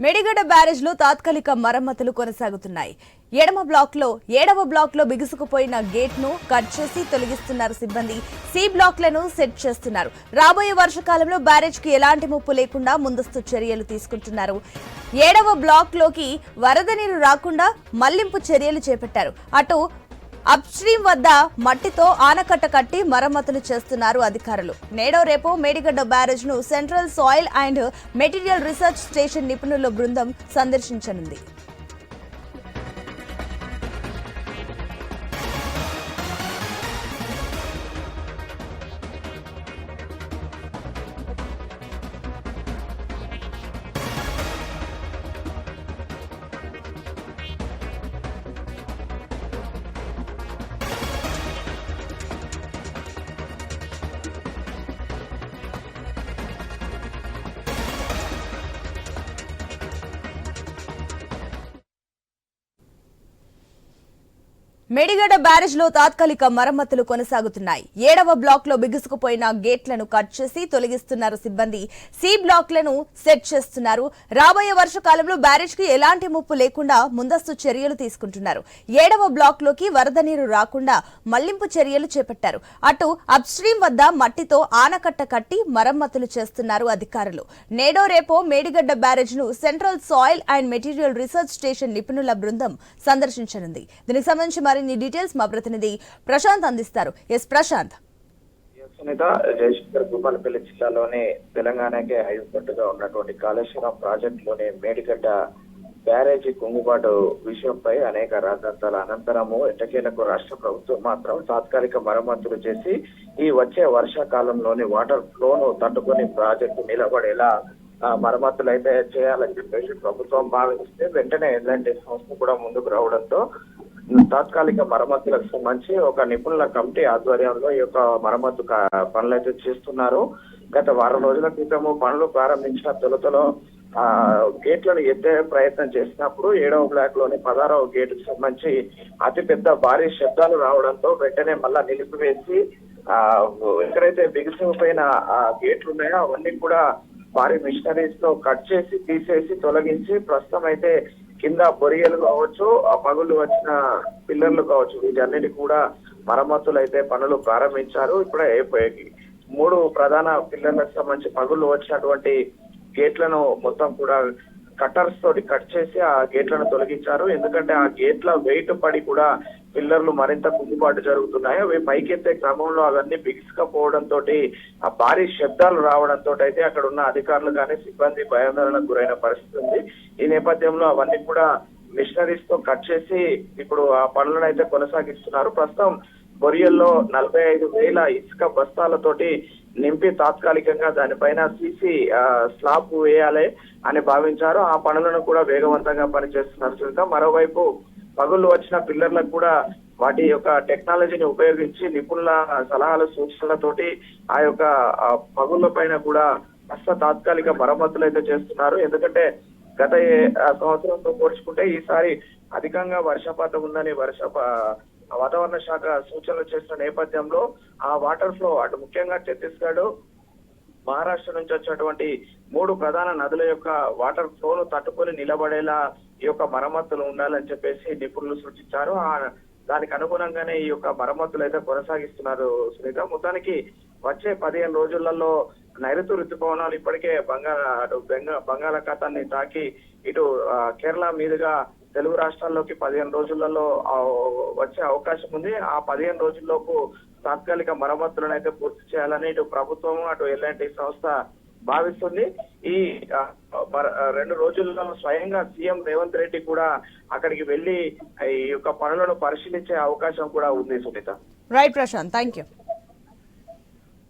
మెడిగడ బ్యారేజ్లో తాత్కాలిక మరమ్మతులు కొనసాగుతున్నాయి. ఎడమ బ్లాక్లో ఏడవ బ్లాక్లో బిగుసుకుపోయిన గేట్ను కట్ చేసి తొలగిస్తున్నారు సిబ్బంది. సి బ్లాక్లను సెట్ చేస్తున్నారు. రాబోయే వర్షకాలంలో బ్యారేజ్కి ఎలాంటి ముప్పు లేకుండా ముందస్తు చర్యలు తీసుకుంటున్నారు. ఏడవ బ్లాక్లోకి వరద నీరు రాకుండా మళ్ళింపు చర్యలు చేపట్టారు. అటు అప్స్ట్రీమ్ వద్ద మట్టితో ఆనకట్ట కట్టి మరమ్మతులు చేస్తున్నారు అధికారులు. నేడో రేపు Medigadda బ్యారేజ్ను central soil and material research station నిపుణుల బృందం సందర్శించనుంది. మేడిగడ్డ బ్యారేజ్లో తాత్కాలిక మరమ్మతులు కొనసాగుతున్నాయి. ఏడవ బ్లాక్లో బిగుసుకుపోయిన గేట్లను కట్ చేసి తొలగిస్తున్నారు సిబ్బంది. సి బ్లాక్లను సెట్ చేస్తున్నారు. రాబోయే వర్షకాలంలో బ్యారేజ్కి ఎలాంటి ముప్పు లేకుండా ముందస్తు చర్యలు తీసుకుంటున్నారు. ఏడవ బ్లాక్లోకి వరద నీరు రాకుండా మళ్ళింపు చర్యలు చేపట్టారు. అటు అప్స్ట్రీమ్ వద్ద మట్టితో ఆనకట్ట కట్టి మరమ్మతులు చేస్తున్నారు అధికారులు. నేడో రేపో Medigadda బ్యారేజ్ను central soil and material research station నిపుణుల బృందం సందర్శించనుంది. దీనికి సంబంధించి మరిన్ని డీటెయిల్స్ మా ప్రతినిధి ప్రశాంత్ అందిస్తారు. ఎస్ ప్రశాంత్. సునీత జయశంకర్ భూపాలపల్లి జిల్లాలోని తెలంగాణకే హైపట్టుగా ఉన్నటువంటి కాళేశ్వరం ప్రాజెక్టులోని మేడిగడ్డ బ్యారేజీ కుంగుబాటు విషయంపై అనేక రాద్ధాంతాల అనంతరము ఎట్టకేలకు రాష్ట్ర ప్రభుత్వం మాత్రం తాత్కాలిక మరమ్మతులు చేసి ఈ వచ్చే వర్షాకాలంలోని వాటర్ ఫ్లోను తట్టుకొని ప్రాజెక్టు నిలబడేలా మరమ్మతులు అయితే చేయాలని చెప్పేసి ప్రభుత్వం భావిస్తే వెంటనే ఎలాంటి సంస్థ కూడా ముందుకు రావడంతో తాత్కాలిక మరమ్మతులకు సంబంధించి ఒక నిపుణుల కమిటీ ఆధ్వర్యంలో ఈ యొక్క మరమ్మతు కా- పనులు అయితే చేస్తున్నారు. గత వారం రోజుల క్రితము పనులు ప్రారంభించిన తొలుతలో ఆ గేట్లను ఎత్తే ప్రయత్నం చేసినప్పుడు ఏడవ బ్లాక్లోని పదహారవ గేట్ సంబంధించి అతిపెద్ద భారీ శబ్దాలు రావడంతో వెంటనే మళ్ళా నిలిపివేసి ఆ ఎక్కడైతే బిగుసుకుపోయిన ఆ గేట్లు ఉన్నాయో అవన్నీ కూడా భారీ మిషనరీస్తో కట్ చేసి తీసేసి తొలగించి ప్రస్తుతం అయితే కింద బొరియలు కావచ్చు ఆ పగులు వచ్చిన పిల్లర్లు కావచ్చు వీటన్నిటి కూడా మరమ్మతులు అయితే పనులు ప్రారంభించారు ఇప్పుడే అయిపోయాయి. మూడు ప్రధాన పిల్లర్లకు సంబంధించి పగులు వచ్చినటువంటి గేట్లను మొత్తం కూడా కట్టర్స్ తోటి కట్ చేసి ఆ గేట్లను తొలగించారు ఎందుకంటే ఆ గేట్ల వెయిట్ పడి కూడా పిల్లర్లు మరింత కుంగుబాటు జరుగుతున్నాయి. అవి పైకెత్తే క్రమంలో అవన్నీ బిగుసుకపోవడంతో ఆ భారీ శబ్దాలు రావడంతో అయితే అక్కడ ఉన్న అధికారులు కానీ సిబ్బంది భయాందోళనకు గురైన పరిస్థితి ఉంది. ఈ నేపథ్యంలో అవన్నీ కూడా మిషనరీస్తో కట్ చేసి ఇప్పుడు ఆ పనులను అయితే కొనసాగిస్తున్నారు. ప్రస్తుతం బొరియల్లో నలభై ఐదు వేల ఇసుక బస్తాలతోటి నింపి తాత్కాలికంగా దానిపైన సీసీ స్లాబ్ వేయాలి అని భావించారు. ఆ పనులను కూడా వేగవంతంగా పనిచేస్తున్నారు సునీత. మరోవైపు పగుళ్ళు వచ్చిన పిల్లర్లకు కూడా వాటి యొక్క టెక్నాలజీని ఉపయోగించి నిపుణుల సలహాలు సూచనలతోటి ఆ యొక్క పగుళ్ళ పైన కూడా కాస్త తాత్కాలిక మరమ్మతులు అయితే చేస్తున్నారు. ఎందుకంటే గత సంవత్సరంతో పోల్చుకుంటే ఈసారి అధికంగా వర్షపాతం ఉందని వర్ష వాతావరణ శాఖ సూచనలు చేసిన నేపథ్యంలో ఆ వాటర్ ఫ్లో అటు ముఖ్యంగా ఛత్తీస్గఢ్ మహారాష్ట్ర నుంచి వచ్చినటువంటి మూడు ప్రధాన నదుల యొక్క వాటర్ ఫ్లోను తట్టుకొని నిలబడేలా ఈ యొక్క మరమ్మతులు ఉండాలని చెప్పేసి నిపుణులు సూచించారు. ఆ దానికి అనుగుణంగానే ఈ యొక్క మరమ్మతులు అయితే కొనసాగిస్తున్నారు సునీత. మొత్తానికి వచ్చే పదిహేను రోజులలో నైరుతి ఋతుపవనాలు ఇప్పటికే బంగాళ అటు బెంగ బంగాళాఖాతాన్ని తాకి ఇటు కేరళ మీదుగా తెలుగు రాష్ట్రాల్లోకి పదిహేను రోజులలో వచ్చే అవకాశం ఉంది. ఆ పదిహేను రోజుల్లోపు తాత్కాలిక మరమ్మతులను అయితే పూర్తి చేయాలని ఇటు ప్రభుత్వం అటు ఎల్ఎన్టీ సంస్థ భావిస్తుంది. ఈ రెండు రోజుల్లో స్వయంగా సీఎం రేవంత్ రెడ్డి కూడా అక్కడికి వెళ్ళి ఈ యొక్క పనులను పరిశీలించే అవకాశం కూడా ఉంది Sunitha. Right Prashanth thank you